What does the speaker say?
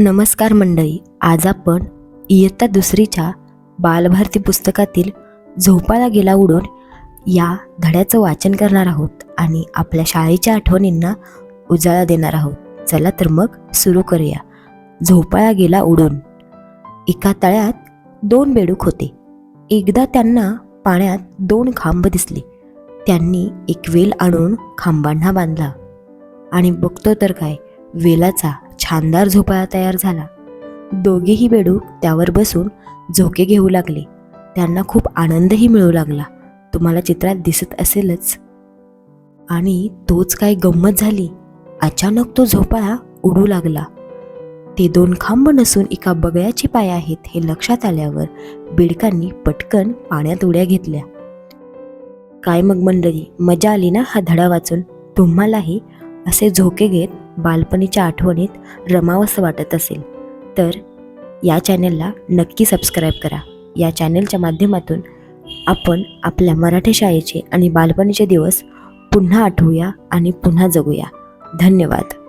नमस्कार मंडळी आज आपण इयत्ता दुसरीच्या बालभारती पुस्तकातील झोपाळा गेला उडून या धड्याचं वाचन करणार आहोत आणि आपल्या शाळेच्या आठवणींना उजाळा देणार आहोत. चला तर मग सुरू करूया. झोपाळा गेला उडून. एका तळ्यात दोन बेडूक होते. एकदा त्यांना पाण्यात दोन खांब दिसले. त्यांनी एक वेल आणून खांबांना बांधला. आणि बघतो तर काय वेलाचा छानदार झोपाळा तयार झाला. दोघेही बेडूक त्यावर बसून झोके घेऊ लागले. त्यांना खूप आनंदही मिळू लागला. तुम्हाला चित्रात दिसत असेलच. आणि तोच काय गंमत झाली. अचानक तो झोपाळा उडू लागला. ते दोन खांब नसून एका बगळ्याची पाय आहेत हे लक्षात आल्यावर बिडकांनी पटकन पाण्यात उड्या घेतल्या. काय मग मंडळी मजा आली ना हा धडा वाचून? तुम्हालाही असे झोके घेत बालपणीच्या आठवणीत रमावंसं वाटत असेल. तर या चॅनेलला नक्की सबस्क्राईब करा. या चॅनेलच्या माध्यमातून आपण आपल्या मराठी शाळेचे आणि बालपणीचे दिवस पुन्हा आठवूया आणि पुन्हा जगूया. धन्यवाद.